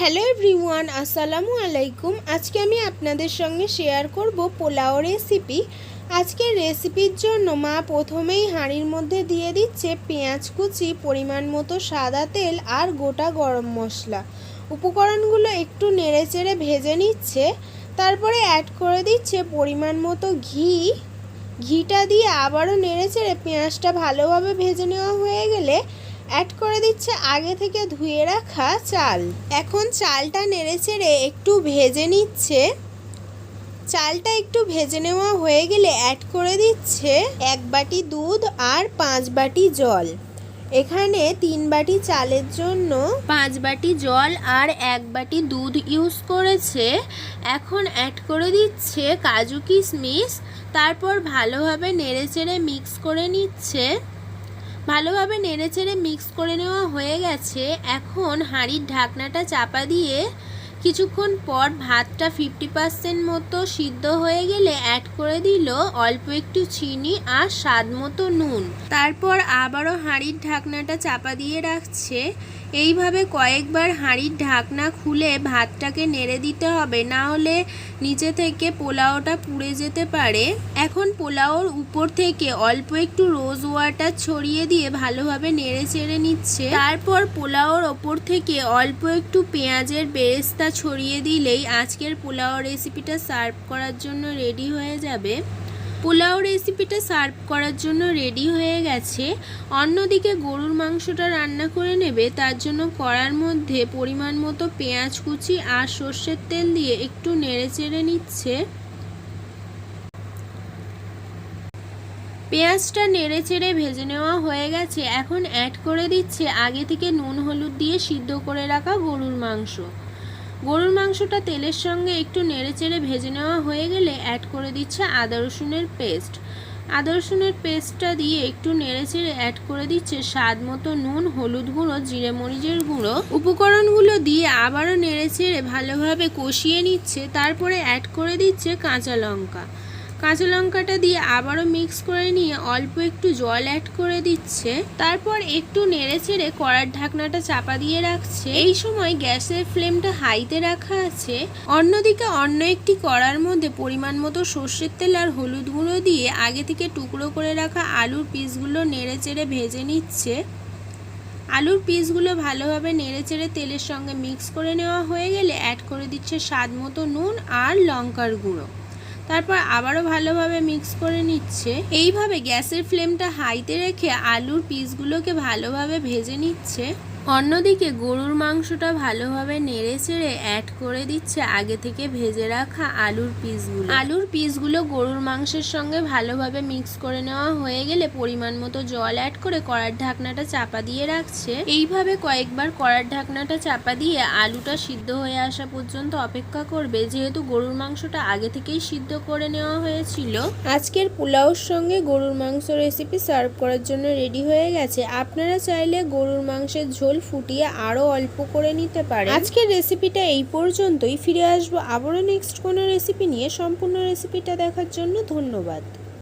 Hello everyone, আসসালামু আলাইকুম। আজকে আমি আপনাদের সঙ্গে শেয়ার করব পোলাও রেসিপি। আজকের রেসিপির জন্য মা প্রথমেই হাঁড়ির মধ্যে দিয়ে দিচ্ছে পেঁয়াজ কুচি, পরিমাণ মতো সাদা তেল আর গোটা গরম মশলা। উপকরণগুলো একটু নেড়েচেড়ে ভেজে নিচ্ছে। তারপরে অ্যাড করে দিচ্ছে পরিমাণ মতো ঘি। ঘিটা দিয়ে আবারও নেড়েচেড়ে পেঁয়াজটা ভালোভাবে ভেজে নেওয়া হয়ে গেলে অ্যাড করে দিচ্ছে আগে থেকে ধুয়ে রাখা চাল। এখন চালটা নেড়েচেড়ে একটু ভেজে নিচ্ছে। চালটা একটু ভেজে নেওয়া হয়ে গেলে অ্যাড করে দিচ্ছে এক বাটি দুধ আর পাঁচ বাটি জল। এখানে তিন বাটি চালের জন্য পাঁচ বাটি জল আর এক বাটি দুধ ইউজ করেছে। এখন অ্যাড করে দিচ্ছে কাজু কিশমিশ। তারপর ভালোভাবে নেড়ে চেড়ে মিক্স করে নিচ্ছে। ভালোভাবে নেড়ে চেড়ে মিক্স করে নেওয়া হয়ে গেছে। এখন হাঁড়ির ঢাকনাটা চাপা দিয়ে কিছুক্ষণ পর ভাতটা ফিফটি পার্সেন্ট মতো সিদ্ধ হয়ে গেলে অ্যাড করে দিল অল্প একটু চিনি আর স্বাদ মতো নুন। তারপর আবারও হাঁড়ির ঢাকনাটা চাপা দিয়ে রাখছে। এইভাবে কয়েকবার হাঁড়ির ঢাকনা খুলে ভাতটাকে নেড়ে দিতে হবে, না হলে নিচে থেকে পোলাওটা পুড়ে যেতে পারে। এখন পোলাওর উপর থেকে অল্প একটু রোজ ওয়াটার ছড়িয়ে দিয়ে ভালোভাবে নেড়ে চেড়ে নিচ্ছে। তারপর পোলাওর ওপর থেকে অল্প একটু পেঁয়াজের বেরেস্তা ছড়িয়ে দিলেই আজকের পোলাও রেসিপিটা সার্ভ করার জন্য রেডি হয়ে যাবে। পোলাও রেসিপিটা সার্ভ করার জন্য রেডি হয়ে গেছে। অন্যদিকে গরুর মাংসটা রান্না করে নেবে, তার জন্য কড়ার মধ্যে পরিমাণ মতো পেঁয়াজ কুচি আর সর্ষের তেল দিয়ে একটু নেড়ে চেড়ে নিচ্ছে। পেঁয়াজটা নেড়ে চেড়ে ভেজে নেওয়া হয়ে গেছে। এখন অ্যাড করে দিচ্ছে আগে থেকে নুন, হলুদ দিয়ে সিদ্ধ করে রাখা গরুর মাংস। গরুর মাংসটা তেলের সঙ্গে একটু নেড়েচেড়ে ভেজে নেওয়া হয়ে গেলে অ্যাড করে দিচ্ছে আদা রসুনের পেস্ট আদা রসুনের পেস্টটা দিয়ে একটু নেড়েচেড়ে অ্যাড করে দিচ্ছে স্বাদ মতো নুন, হলুদ গুঁড়ো, জিরে মরিচের গুঁড়ো। উপকরণগুলো দিয়ে আবারও নেড়েচেড়ে ভালোভাবে কষিয়ে নিচ্ছে, তারপরে অ্যাড করে দিচ্ছে কাঁচা লঙ্কা। কাঁচা লঙ্কাটা দিয়ে আবারও মিক্স করে নিয়ে অল্প একটু জল অ্যাড করে দিচ্ছে। তারপর একটু নেড়ে ছেড়ে কড়ার ঢাকনাটা চাপা দিয়ে রাখছে। এই সময় গ্যাসের ফ্লেমটা হাইতে রাখা আছে। অন্যদিকে অন্য একটি কড়ার মধ্যে পরিমাণ মতো সর্ষের তেল আর হলুদ গুঁড়ো দিয়ে আগে থেকে টুকরো করে রাখা আলুর পিসগুলো নেড়ে চেড়ে ভেজে নিচ্ছে। আলুর পিসগুলো ভালোভাবে নেড়ে চেড়ে তেলের সঙ্গে মিক্স করে নেওয়া হয়ে গেলে অ্যাড করে দিচ্ছে স্বাদ মতো নুন আর লঙ্কার গুঁড়ো। তারপর আবারও ভালোভাবে মিক্স করে নিচ্ছে। এইভাবে গ্যাসের ফ্লেমটা হাইতে রেখে আলুর পিসগুলোকে ভালোভাবে ভেজে নিচ্ছে। অন্যদিকে গরুর মাংসটা ভালোভাবে নেড়ে চেড়ে অ্যাড করে দিচ্ছে আগে থেকে ভেজে রাখা আলুর পিসগুলো। আলুর পিসগুলো গরুর মাংসের সঙ্গে ভালোভাবে মিক্স করে নেওয়া হয়ে গেলে পরিমাণ মতো জল অ্যাড করে কড়ার ঢাকনাটা চাপা দিয়ে রাখছে। এইভাবে কয়েকবার কড়ার ঢাকনাটা চাপা দিয়ে আলুটা সিদ্ধ হয়ে আসা পর্যন্ত অপেক্ষা করবে, যেহেতু গরুর মাংসটা আগে থেকেই সিদ্ধ করে নেওয়া হয়েছিল। আজকের পোলাওর সঙ্গে গরুর মাংস রেসিপি সার্ভ করার জন্য রেডি হয়ে গেছে। আপনারা চাইলে গরুর মাংসের ঝোল ফুটিয়ে আরও অল্প করে নিতে পারে আজকের রেসিপিটা এই পর্যন্তই। ফিরে আসব আবারও নেক্সট কোনো রেসিপি নিয়ে। সম্পূর্ণ রেসিপিটা দেখার জন্য ধন্যবাদ।